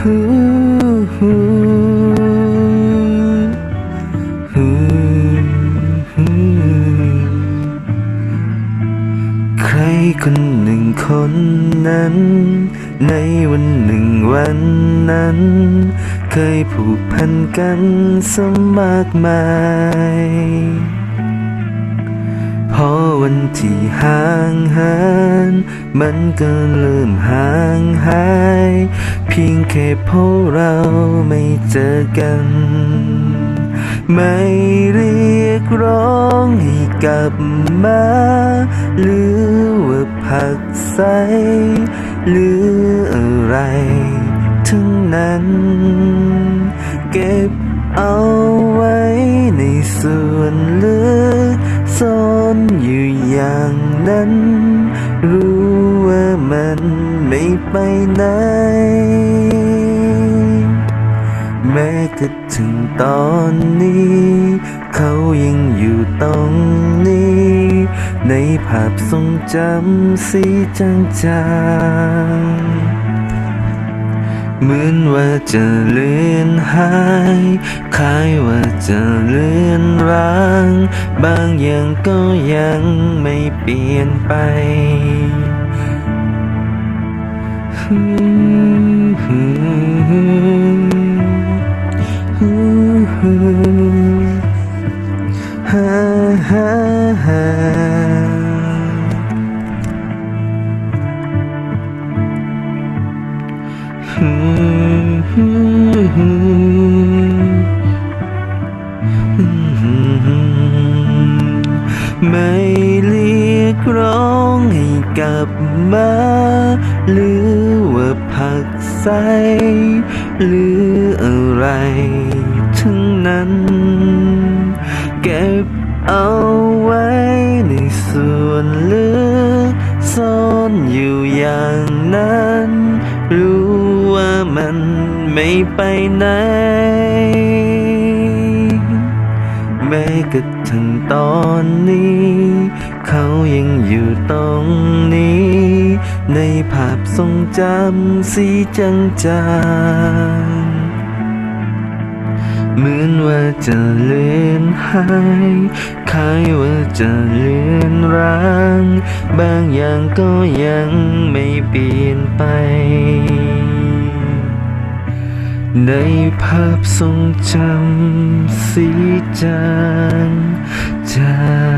ใครคนหนึ่งคนนั้น ในวันหนึ่งวันนั้น เคยผูกพันกันสมากมายพอวันที่ห่างหินมันก็เริ่มห่างหาย เพียงแค่พวกเราไม่เจอกัน ไม่เรียกร้องให้กลับมา หรือว่าผักใส หรืออะไร ทั้งนั้น เก็บเอาไว้ในส่วนลึกซ่อนอยู่อย่างนั้น รู้ว่ามันไม่ไปไหน แม้กระถึงตอนนี้ เขายังอยู่ตรงนี้ ในภาพทรงจำสีจางๆเหมือนว่าจะเลือนายคล้ายว่าจะเลื่อนร้าง บางอย่างก็ยังไม่เปลี่ยนไป ไม่เรียกร้องให้กลับมา หรือว่าผักใสหรืออะไรทั้งนั้น เก็บเอาไว้ในส่วนลึกซ่อนอยู่อย่างนั้น รู้ว่ามันไม่ไปไหน แม้กระทั่งตอนนี้ เขายังอยู่ตรงนี้ ในภาพทรงจำสีจางๆเหมือนว่าจะเลือนหายคล้ายว่าจะเลือนร้าง บางอย่างก็ยังไม่เปลี่ยนไป ในภาพทรงจำสีจางจาง